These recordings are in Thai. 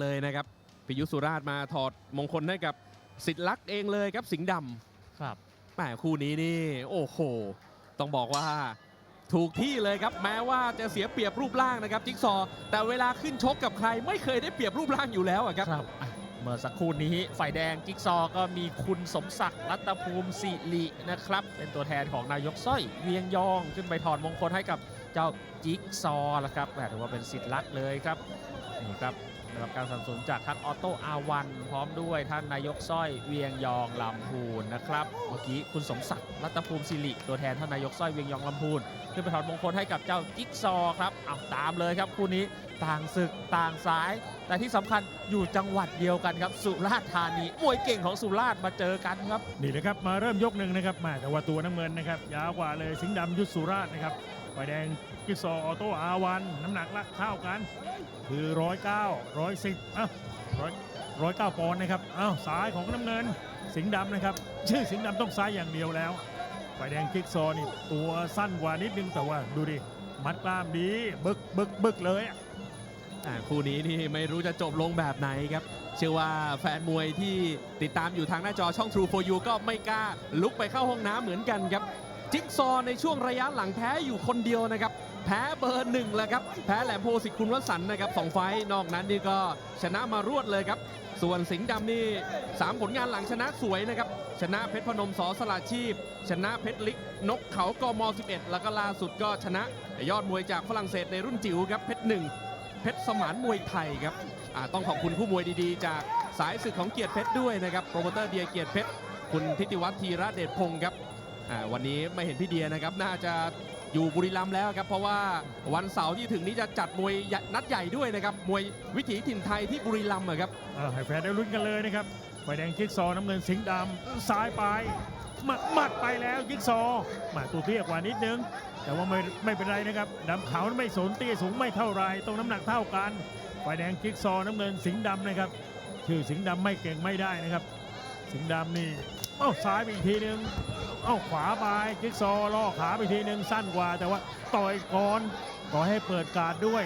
เลยนะครับปิยุสุราชมาถอดมงคลให้กับสิทธิ์ลักษณ์เองเลยครับสิงห์ดำครับแหมคู่นี้นี่ โอ้โห ต้องบอกว่าถูกที่เลยครับแม้ว่าจะเสียเปรียบรูปร่างนะครับจิ๊กซอว์แต่เวลาขึ้นชกกับใครไม่เคยได้เปรียบรูปร่างอยู่แล้วอะครับครับอะเมื่อสักครู่นี้ฝ่ายแดงจิ๊กซอว์ก็มีคุณสมศักดิ์รัตภูมิสิรินะครับ เป็นตัวแทนของนายกสร้อยเวียงยองขึ้นไปถอดมงคลให้กับ เจ้าจิ๊กซอว์ละครับแถือว่าเป็นสิทธิ์ลักษ์เลยครับนี่ครับได้รับการสนับสนุนจากทั้งออโต้อาวัน พร้อมด้วยท่านนายกสร้อยเวียงยองลำพูนนะครับ เมื่อกี้คุณสมศักดิ์รัตภูมิสิริตัวแทนท่านนายกสร้อยเวียงยองลำพูนขึ้นไปถอดมงคลให้กับเจ้าจิ๊กซอครับเอาตามเลยครับคู่นี้ต่างศึกต่างสาย แต่ที่สำคัญอยู่จังหวัดเดียวกันครับ สุราษฎร์ธานีมวยเก่งของสุราษฎร์มาเจอกันครับนี่เลยครับมาเริ่มยกหนึ่งนะครับแมาแต่ว่าตัวน้ำเงินนะครับยาวกว่าเลยสิงห์ดำยุทธสุราชนะครับ ฝ่ายแดงกิซอออโต้อาวัน น้ำหนักละเท่ากัน คือร้อยเก้าร้อยสิบอะร้อยร้อยเก้าปอนด์นะครับอ้าวซ้ายของน้ำเงิน สิงห์ดำนะครับ ชื่อสิงห์ดำต้องซ้ายอย่างเดียวแล้วฝ่ายแดงกิกซอนี่ตัวสั้นกว่านิดนึงแต่ว่าดูดิ มัดกล้ามดีบึกบึกบึกเลยอะอ่าคู่นี้นี่ไม่รู้จะจบลงแบบไหนครับ เชื่อว่าแฟนมวยที่ติดตามอยู่ทางหน้าจอช่อง True for You ก็ไม่กล้าลุกไปเข้าห้องน้ำเหมือนกันครับ จิ๊กซอในช่วงระยะหลังแพ้อยู่คนเดียวนะครับ แพ้เบอร์หนึ่งแล้วครับ แพ้แหลมโพสิคุณวสันนะครับสองไฟนอกนั้นนี่ก็ชนะมารวดเลยครับ ส่วนสิงห์ดำนี่สามผลงานหลังชนะสวยนะครับ ชนะเพชรพนมสอสลาชีพ ชนะเพชรลิก นกเขากม 11 แล้วก็ล่าสุดก็ชนะยอดมวยจากฝรั่งเศสในรุ่นจิ๋วครับเพชรหนึ่งเพชรสมานมวยไทยครับต้องขอบคุณผู้มวยดีๆ จากสายศึกของเกียรติเพชรด้วยนะครับโปรโมเตอร์เดียเกียรติเพชรคุณทิติวัฒน์ธีระเดชพงศ์ครับ วันนี้ไม่เห็นพี่เดียนะครับ น่าจะอยู่บุรีรัมย์แล้วครับ เพราะว่าวันเสาร์ที่ถึงนี้จะจัดมวยนัดใหญ่ด้วยนะครับ มวยวิถีถิ่นไทยที่บุรีรัมย์ครับให้แฟนได้ลุ้นกันเลยนะครับฝ่ายแดงกิกซอน้ำเงินสิงห์ดำซ้ายไปหมัดหมัดไปแล้วกิกซอมาตัวเตี้ยกว่านิดนึง แต่ว่าไม่ไม่เป็นไรนะครับดำขาวไม่สนเตี้ยสูงไม่เท่าไรตรงน้ำหนักเท่ากันฝ่ายแดงกิกซอน้ำเงินสิงห์ดำนะครับ ชื่อสิงห์ดำไม่เก่งไม่ได้นะครับ สิงห์ดำนี่เอ้าซ้ายอีกทีนึง เอ้าขวาไปกิกซอล่อขาไปทีหนึ่งสั้นกว่า แต่ว่าต่อยก่อนขอให้เปิดการดด้วย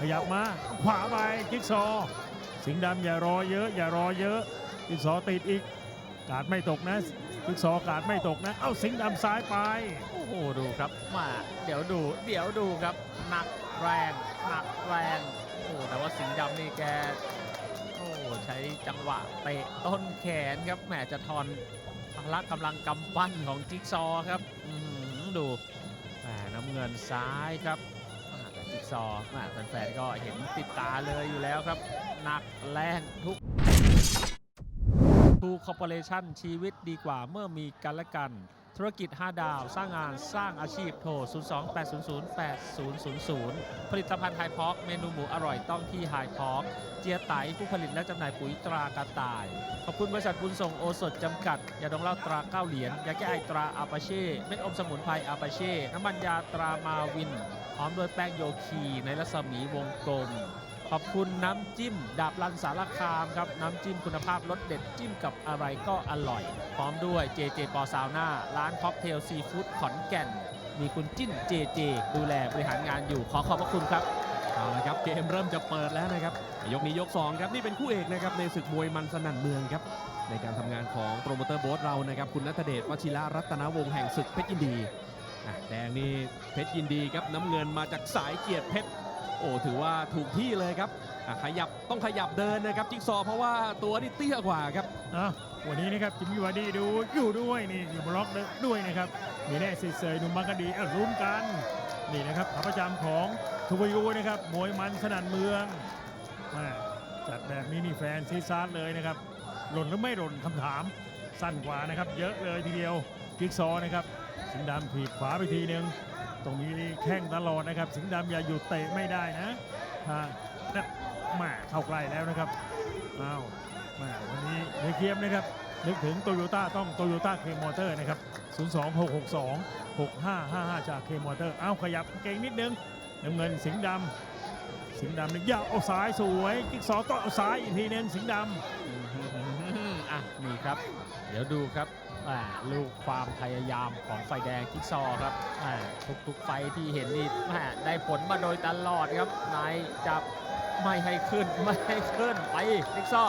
ขยับมา ขวาไปกิกซอ สิงห์ดำอย่ารอเยอะ อย่ารอเยอะกิกซอติดอีก กาดไม่ตกนะกิกซอกาดไม่ตกนะ เอ้าสิงห์ดำซ้ายไป โอ้โหดูครับมาเดี๋ยวดู เดี๋ยวดูครับหนักแรงหนักแรงโอ้แต่ว่าสิงห์ดำนี่แกโอ้ใช้จังหวะเตะต้นแขนครับแหมจะทอน ละกำลังกำปั้นของจิ๊กซอครับดูน้ำเงินซ้ายครับแต่จิ๊กซอแฟนๆก็เห็นติดตาเลยอยู่แล้วครับหนักแรงทุกทูคอร์ปอเรชั่นชีวิตดีกว่าเมื่อมีกันและกัน ธุรกิจ 5 ดาว สร้างงานสร้างอาชีพโทร 028008000 ผลิตภัณฑ์ไฮพอกเมนูหมูอร่อยต้องที่ไฮพอกเจียไตผู้ผลิตและจำหน่ายปุ๋ยตรากระต่าย ขอบคุณบริษัทบุญส่งโอสถจำกัด ยาดองเหล้าตราเก้าเหรียญยาแก้ไอตราอาปาเช่เม็ดอมสมุนไพรอาปาเช่ น้ำมันยาตรามาวินพร้อมด้วยแป้งโยคีในรัศมีวงกลม ขอบคุณน้ำจิ้ม ดาบลันสารคามครับ น้ำจิ้มคุณภาพรสเด็ดจิ้มกับอะไรก็อร่อย พร้อมด้วยเจเจปอซาวน่าร้านค็อกเทลซีฟู้ดขอนแก่น มีคุณจิ้นเจเจดูแลบริหารงานอยู่ขอขอบพระคุณครับเอาละครับเกมเริ่มจะเปิดแล้วนะครับ ยกนี้ยก 2 ครับ นี่เป็นคู่เอกนะครับในศึกมวยมันสนั่นเมืองครับ ในการทำงานของโปรโมเตอร์โบ๊ทเรานะครับ คุณนัทเดชวชิระรัตนวงศ์แห่งศึกเพชรยินดีแดงนี่เพชรยินดีครับน้ำเงินมาจากสายเกียรติเพชร โอ้ถือว่าถูกที่เลยครับขยับต้องขยับเดินนะครับจิ๊กซอเพราะว่าตัวนี่เตี้ยกว่าครับอะวันนี้นะครับจิมมี่วาร์ดีดูอยู่ด้วยนี่อยู่บล็อกด้วยนะครับมีแน่สิเซยหนุ่มบางกะดีอะลุ้นกันนี่นะครับขาประจำของทูบยูนะครับมวยมันสนั่นเมืองจัดแบบนี้นี่แฟนซีซาร์เลยนะครับหล่นหรือไม่หล่นคำถามสั้นกว่านะครับ เยอะเลยทีเดียวกิกซอนะครับสิงห์ดำถีบขวาไปทีหนึ่ง ตรงนี้แข้งตลอดนะครับ สิงห์ดำอย่าหยุดเตะไม่ได้นะถ้านะแมาเข้าใกล้แล้วนะครับอ้าวแมาวันนี้เฮียเคียมนะครับ นึกถึงโตโยต้าต้องโตโยต้าเคมอเตอร์นะครับ 02662 6555 จากเคมอเตอร์อ้าวขยับเก่งนิดนึงน้ำเงินสิงห์ดำสิงห์ดำนี่ยาวเอาซ้ายสวยกิ๊กซอว์ก็เอาซ้ายอีกทีนึงสิงห์ดำอะนี่ครับ เดี๋ยวดูครับ ลูกความพยายามของไฟแดงจิ๊กซอครับทุกๆไฟที่เห็นนี่ได้ผลมาโดยตลอดครับนายจับไม่ให้ขึ้นไม่ให้ขึ้นไปจิ๊กซอ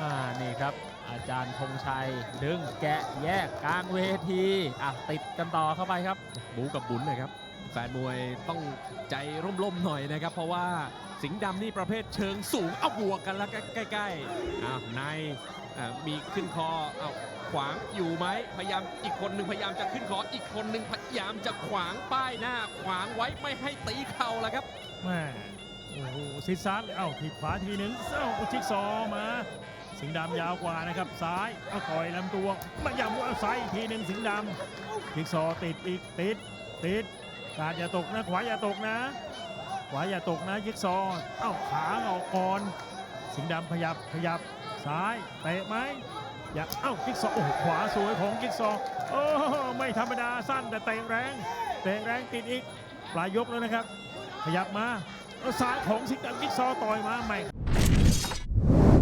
อนี่ครับอาจารย์ธงชัย ดึงแกะแยกกลางเวทีอะติดกันต่อเข้าไปครับ บูกับบุญนะครับแฟนมวยต้องใจร่มๆหน่อยนะครับ เพราะว่าสิงห์ดำนี่ประเภทเชิงสูงเอาบวกกันแล้วใกล้ๆอ้าวในอ่ามีขึ้นคอเอา วางอยู่ไหมพยายามอีกคนหนึ่งพยายามจะขึ้นคออีกคนหนึ่งพยายามจะขวางป้ายหน้า ขวางไว้ไม่ให้ตีเข่าแล้วครับแม่โอ้โหซิดซัดเอ้าทีขวาทีหนึ่งเอ้าชิกซอมาสิงดำยาวกว่านะครับซ้ายเอาต่อยลำตัวมายำว่าซ้ายอีกทีหนึ่งสิงดำชิกซอติดอีกติดติดการอย่าตกนะขวาอย่าตกนะ ขวาอย่าตกนะยิกซอเอ้าขาออกก่อนสิงดำขยับขยับซ้ายเตะไหม ย่าเอ้ากิ๊กซอโอ้โหขวาสวยของกิ๊กซอโอ้ไม่ธรรมดาสั้นแต่เตะแรงเตะแรงติดอีกปลายยกแล้วนะครับ ขยับมาเอาซ้ายของสิงห์กิ๊กซอต่อยมาใหม่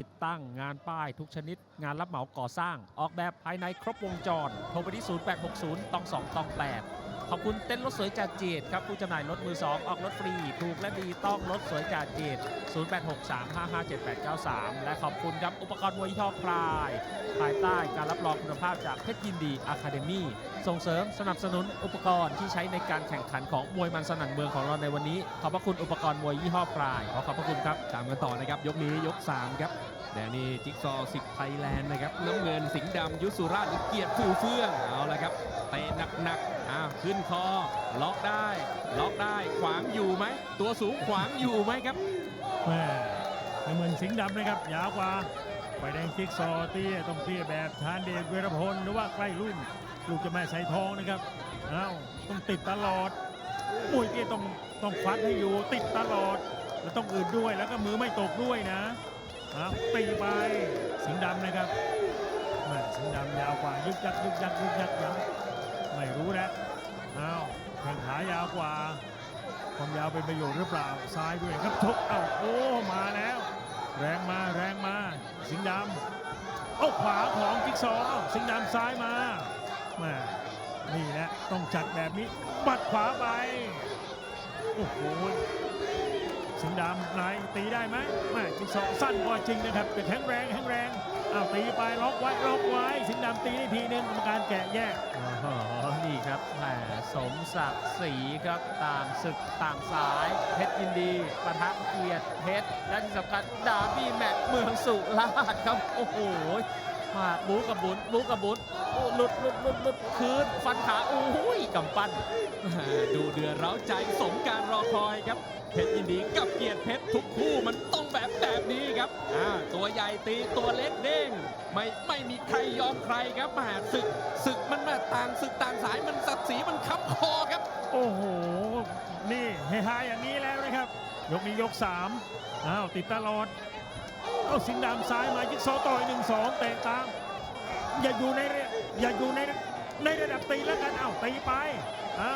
ติดตั้งงานป้ายทุกชนิด งานรับเหมาก่อสร้าง ออกแบบภายในครบวงจร โทรไปที่ 0860ตอง2ตอง8 ขอบคุณเต้นรถสวยจากเจดครับผู้จำหน่ายรถมือ 2 ออกรถฟรี ถูกและดีต้องรถสวยจากเจด0863557893 และขอบคุณครับอุปกรณ์มวยยี่ห้อพลาย ภายใต้การรับรองคุณภาพจากเพชรยินดีอะคาเดมี่ส่งเสริมสนับสนุนอุปกรณ์ที่ใช้ในการแข่งขันของมวยมันสนั่นเมืองของเราในวันนี้ ขอบพระคุณอุปกรณ์มวยยี่ห้อพลายขอขอบพระคุณครับตามกันต่อนะครับยกนี้ยก3ครับ แต่นี่จิ๊กซอสิกไทยแลนด์นะครับน้ำเงินสิงห์ดำยุสุราชหรือเกียรติฟูเฟื่องเอาละครับเตะหนักๆอ้าวขึ้นคอล็อกได้ ล็อกได้ขวางอยู่ไหม ตัวสูงขวางอยู่ไหมครับแม่น้ำเงินสิงห์ดำนะครับยาวกว่าไฟแดงจิ๊กซอเตี้ยต้องเตี้ยแบบชานเดชเวรพลหรือว่าใกล้รุ่น ลูกจะแม่ใส่ทองนะครับอ้าวต้องติดตลอดมวยเตี้ยต้องต้องฟัดให้อยู่ติดตลอดแล้วต้องอื่นด้วยแล้วก็มือไม่ตกด้วยนะ อ้าตีไปสิงห์ดำนะครับแม่สิงห์ดำยาวกว่ายึกยักยึกยักยึกยักยังไม่รู้นะอ้าแข้งขายาวกว่าความยาวเป็นประโยชน์หรือเปล่าซ้ายด้วยครับชกเอ้าโอ้มาแล้ว แรงมาแรงมา สิงห์ดำเอาขวาของจิ๊กซอว์เอ้าสิงห์ดำซ้ายมาแม่นี่แหละต้องจัดแบบนี้ปัดขวาไปโอ้โห สิงห์ดำไหนตีได้ไหมแม่จิ๊กซอว์สั้นกว่าจริงนะครับแต่แข็งแรงแข็งแรงเอาตีไปล็อกไว้ล็อกไว้ สิงห์ดำตีได้ทีนึงกรรมการแกะแยกอ๋อนี่ครับแหมสมศักดิ์ศรีครับต่างศึกต่างสายเพชรยินดีปะทะเกียรติเพชรและที่สำคัญดาบี้แมตช์เมืองสุราษฎร์ครับโอ้โห มาบูกับบุญบูกับบุญโอ้หลุดหลุดหลุดหลุดคืนฟันขาโอ้ยกำปั้นดูเดือดเร้าใจสมการรอคอยครับ เพชรยินดีกับเกียรติเพชรทุกคู่มันต้องแบบแบบนี้ครับอ่าตัวใหญ่ตีตัวเล็กเด้งไม่ไม่มีใครยอมใครครับแหมาศึกศึกมันมาต่างศึกต่างสายมันศักดิ์ศรีมันค้ำคอครับ โอ้โหนี่เฮฮาอย่างนี้แล้วนะครับ ยกนี้ยกสามอ้าวติดตลอด เอาสิงห์ดำซ้ายมายิกซอต่อยหนึ่งสองเตะตาม อย่าอยู่ในอย่าอยู่ในในระดับตีแล้วกันเอ้าตีไปเอา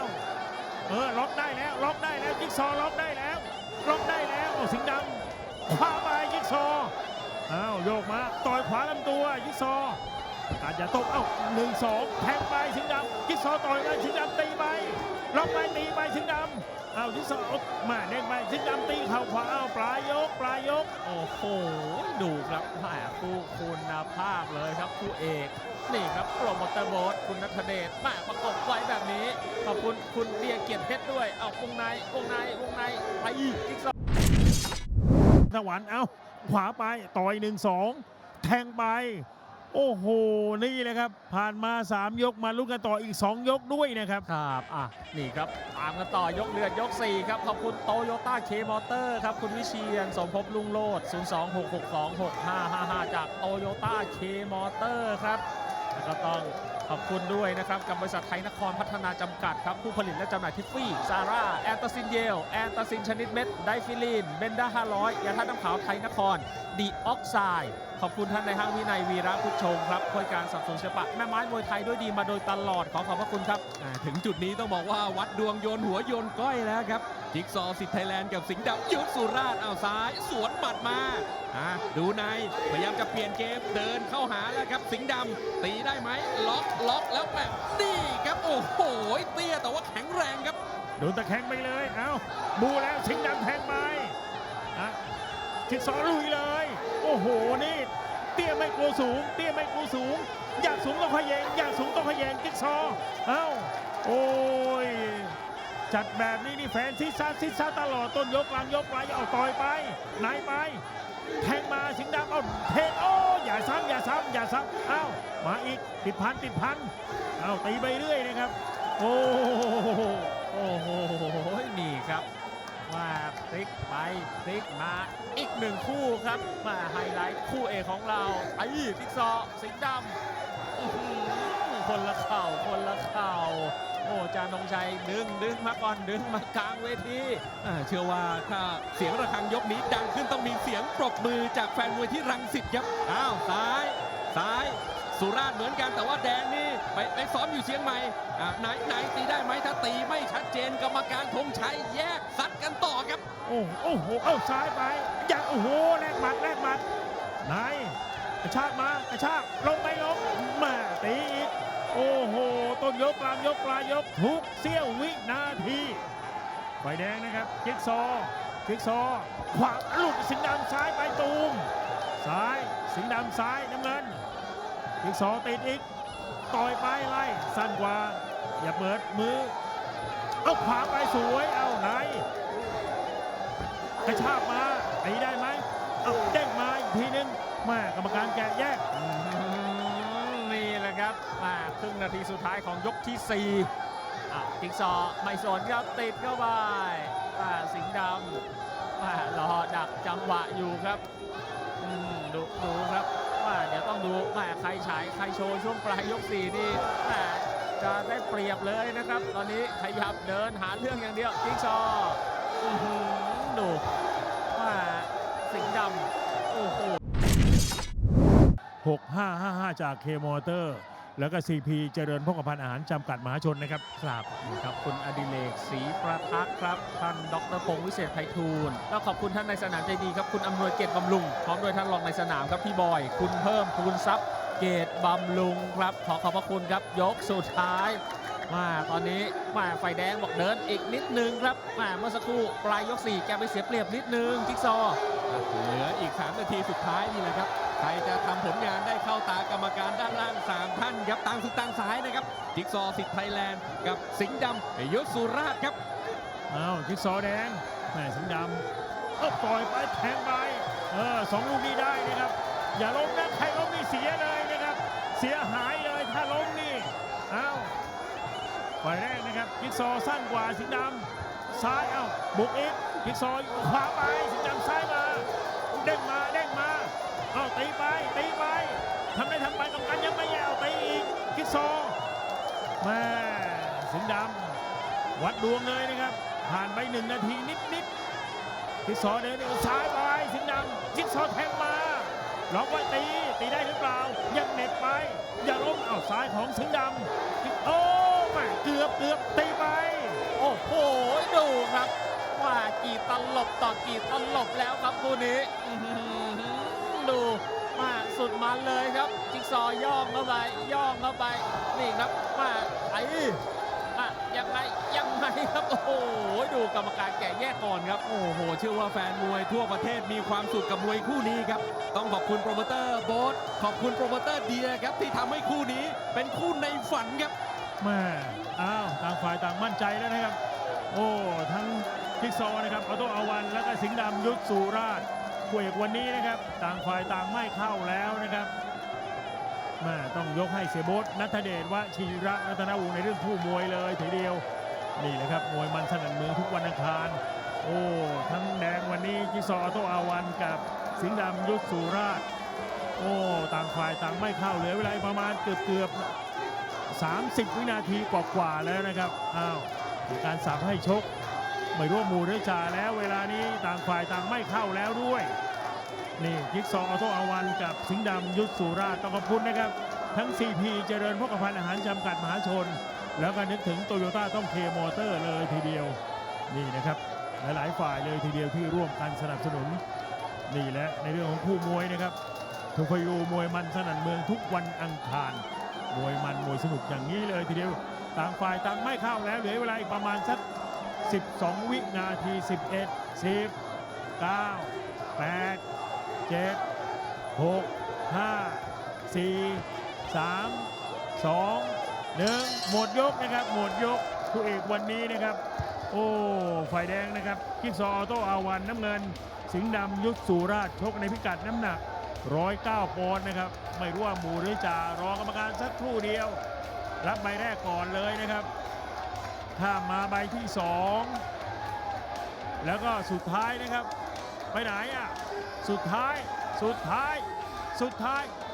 เออล็อกได้แล้วล็อกได้แล้วยิกซอล็อกได้แล้วล็อกได้แล้วเอาสิงดำขวาไปยิกซอเอ้าโยกมาต่อยขวาลำตัวยิกซอว์การจะตกเอ้าหนึ่งสองแทงไปสิงห์ดำยิกซอต่อยไปสิงห์ดำตีไปล็อกไปตีไปสิงห์ดำ เอายิกซอว์เอามาเด้งไปสิงห์ดำตีเข่าขวาเอาปลายยกปลายยก โอ้โหดูครับแหมคู่คุณภาพเลยครับคู่เอกนี่ครับโปรโมเตอร์โบสคุณนัทเดชแหมาประกบไว้แบบนี้ ขอบคุณคุณเดียเกียรติเพชรด้วย เอาวงในวงในวงในไปอีกจิ๊กซอว์สวรรค์เอาขวาไปต่อยหนึ่งสองแทงไป โอ้โห นี่เละครับ ผ่านมา 3 ยกมาลุ้นกันต่ออีก 2 ยกด้วยนะครับครับอะนี่ครับตามกันต่อยกเดือดยก 4 ครับ ขอบคุณโตโยต้าเคมอเตอร์ครับ คุณวิเชียนสมภพลุงโลด 026626555 จากโตโยต้าเคมอเตอร์ครับ แล้วก็ต้อง ขอบคุณด้วยนะครับ กับบริษัทไทยนครพัฒนาจำกัดครับ ผู้ผลิตและจำหน่ายทิฟฟี่ ซาร่า แอนตาซินเยล แอนตาซินชนิดเม็ด ไดฟิลินเบนด้า500 ยาธาตุน้ำขาวไทยนคร ดีออกไซด์ ขอบคุณท่านในห้างวินัยวีระพุทธชงครับคอยการสนับสนุนศิลปะแม่ไม้มวยไทยด้วยดีมาโดยตลอดขอขอบพระคุณครับ ถึงจุดนี้ต้องบอกว่าวัดดวงโยนหัวโยนก้อยแล้วครับ จิ๊กซอสิทธิ์ไทยแลนด์กับสิงห์ดำยุทธสุราชเอาซ้าย สวนหมัดมาอ่าดูในพยายามจะเปลี่ยนเกมเดินเข้าหาแล้วครับสิงห์ดำตีได้ไหมล็อกล็อกแล้วแบบนี่ครับโอ้โหเตี้ยแต่ว่าแข็งแรงครับโดนตะแคงไปเลยเอาบูแล้วสิงห์ดำแทงไปอะจิ๊กซอลุยเลย โอ้โหนี่เตี้ยไม่กลัวสูง เตี้ยไม่กลัวสูง อยากสูงต้องขยเยงอยากสูงต้องขยเยงจิ๊กซอเอ้าโอ้ย จัดแบบนี้นี่แฟนซิซ่าซิซ่าตลอดต้นยกกลางยกปลเอาต่อยไปไหนไปแทงมาสิงดำเอาเทโอ้อย่าซ้ำอย่าซ้ำอย่าซ้ำเอ้ามาอีกติดพันติดพันเอาตีไปเรื่อยนะครับ โอ้โหโอ้โหนี่ครับว่าพลิกไปพลิกมาอีกหนึ่งคู่ครับมาไฮไลท์คู่เอกของเราไอ้ทิกซอสิงดำคนละเข่าคนละเข่า อ้จานงชัยดึงดึงมาก่อนดึงมากลางเวทีอ่าเชื่อว่าถ้าเสียงระฆังยกนี้ดังขึ้นต้องมีเสียงปรบมือจากแฟนมวยที่รังสิตครับอ้าวซ้ายซ้ายสุราษฎร์เหมือนกันแต่ว่าแดงนี่ไปไปซ้อมอยู่เชียงใหม่อ่าไหนไหนตีได้ไหมถ้าตีไม่ชัดเจนกรรมการธงชัยแยกซัดกันต่อครับ โอ้โหโอ้โหเอาซ้ายไปอยากโอ้โหแลกหมัดแลกหมัดนายกระชากมากระชากลงไปลงมาตีอีก โอ้โห ต้นยกกลางยกปลายยกทุกเสี้ยววินาทีไฟแดงนะครับจิ๊กซอจิ๊กซอขวาหลูกสิงดำซ้ายไปตูมซ้ายสิงดำซ้ายน้ำเงินจิ๊กซอติดอีกต่อยไปไล่สั้นกว่า อย่าเปิดมือ เอาขวาไปสวยเอาไหนกระชากมาตีได้ไหมเอาเด้งมาอีกทีนึงแม่กรรมการแกะแยก ครับมาครึ่งนาทีสุดท้ายของยกที่4อ่จิ๊กซอว์ไม่สนครับติดเข้าไปาสิงห์ดำมารอดักจังหวะอยู่ครับดูดูครับว่าเดี๋ยวต้องดูว่าใครฉายใครโชว์ช่วงปลายยก4นี่แม่จะได้เปรียบเลยนะครับ ตอนนี้ขยับเดินหาเรื่องอย่างเดียวจิ๊กซอว์อื้อหือดูว่าสิงห์ดำโอ้โห6555จากเคมอเตอร์ แล้วก็ CP เจริญพกพันธ์อาหารจำกัดมหาชนนะครับครับนี่ครับคุณอดิเลกศรีประทักษ์ครับท่านดรพงศ์วิเศษไพฑูรย์แล้วขอบคุณท่านในสนามใจดีครับคุณอำนวยเกตบำรุงพร้อมด้วยท่านรองในสนามครับพี่บอย คุณเพิ่มคูณทรัพย์เกตบำรุงครับ ขอขอบพระคุณครับยกสุดท้ายมาตอนนี้มาไฟแดงบอกเดินอีกนิดนึงครับมาเมื่อสักครู่ปลายยก4แกไปเสียเปรียบนิดนึงจิ๊กซอว์เหลืออีก 3 นาทีสุดท้ายนี่แหละครับ ใครจะทำผลงานได้เข้าตากรรมการด้านล่าง 3 ท่านครับต่างสุดต่างซ้ายนะครับ จิ๊กซอสิทธิ์ไทยแลนด์กับสิงห์ดำยศสุราชครับอ้าวจิ๊กซอแดงแม่สิงห์ดำเอาต่อยไปแทงไปเออสองลูกนี้ได้นะครับ อย่าล้มนะใครล้มนี่เสียเลยนะครับ เสียหายเลยถ้าล้มนี่อ้าวฝ่ายแรกนะครับจิ๊กซอสั้นกว่าสิงห์ดำซ้ายเอ้าบุกอีกจิ๊กซอว์ขวาไปสิงห์ดำซ้ายมาเด้งมา ตีไปตีไปทำได้ทำไปกับกันยังไม่แย่ตีอีกจิ๊กซอว์แม่สิงดำวัดดวงเลยนะครับ ผ่านไปหนึ่งนาทีนิดๆจิ๊กซอว์เดินเอาซ้ายไปสิงดำจิ๊กซอว์แทงมาล็อกไว้ตีตีได้หรือเปล่า ยังเหน็บไป อย่าล้มเอาซ้ายของสิงดำโอ้แม่เกือบเกือบตีไป โอ้โหดูครับว่ากี่ตลบต่อกี่ตลบแล้วครับคู่นี้ ดูมาสุดมันเลยครับ จิ๊กซอว์ย่องเข้าไปย่องเข้าไปนี่ครับมาไอ้อะยังไงยังไงครับโอ้โหดูกรรมการแก่แยกก่อนครับโอ้โห เชื่อว่าแฟนมวยทั่วประเทศมีความสุขกับมวยคู่นี้ครับ ต้องขอบคุณโปรโมเตอร์โบ๊ทขอบคุณโปรโมเตอร์เดียครับที่ทำให้คู่นี้เป็นคู่ในฝันครับแม่อ้าวต่างฝ่ายต่างมั่นใจแล้วนะครับ โอ้ทั้งจิ๊กซอว์นะครับออโต้อาวัน แล้วก็สิงห์ดำยุทธสุราช คู่เอกวันนี้นะครับ ต่างฝ่ายต่างไม่เข้าแล้วนะครับม่ต้องยกให้เสียบทนัทเดชวชิระรัตนวงศ์ในเรื่องคู่มวยเลยทีเดียวนี่แหละครับมวยมันสนั่นเมืองทุกวันอังคาร โอ้ทั้งแดงวันนี้จิซอโตอาวันกับสิงห์ดำยุทธสุราช โอ้ต่างฝ่ายต่างไม่เข้าเหลือเวลาประมาณเกือบเกือบ30 วินาทีกว่าๆแล้วนะครับอ้าวมีการสับให้ชก ไม่ร่วมมูด้วยจ่าแล้วเวลานี้ต่างฝ่ายต่างไม่เข้าแล้วด้วย นี่จิ๊กซอออโตอาวันกับสิงห์ดำยุทธสุราต้องขอบคุณนะครับ ทั้ง CP เจริญพกพันอาหารจำกัดมหาชน แล้วก็นึกถึงโตโยต้าต้องเคมอเตอร์เลยทีเดียว นี่นะครับ หลายๆ ฝ่ายเลยทีเดียวที่ร่วมกันสนับสนุน นี่แหละในเรื่องของคู่มวยนะครับทุกพยูมวยมันสนั่นเมืองทุกวันอังคาร มวยมันมวยสนุกอย่างนี้เลยทีเดียว ต่างฝ่ายต่างไม่เข้าแล้วเหลือเวลาอีกประมาณสัก 12 วินาที 11 10 9 8 7 6 5 4 3 2 1 หมดยกนะครับ หมดยกคู่เอกวันนี้นะครับ โอ้ฝ่ายแดงนะครับกิ๊กซอโต้อาวันน้ำเงิน สิงห์ดำยุทธสุราชชกในพิกัดน้ำหนัก 109ปอนด์นะครับ ไม่รู้ว่าหมู่หรือจ่ารอกรรมการสักครู่เดียว รับใบแรกก่อนเลยนะครับ ข้ามาใบที่ 2 แล้วก็สุดท้ายนะครับ ไปไหนอะ สุดท้าย สุดท้าย สุดท้าย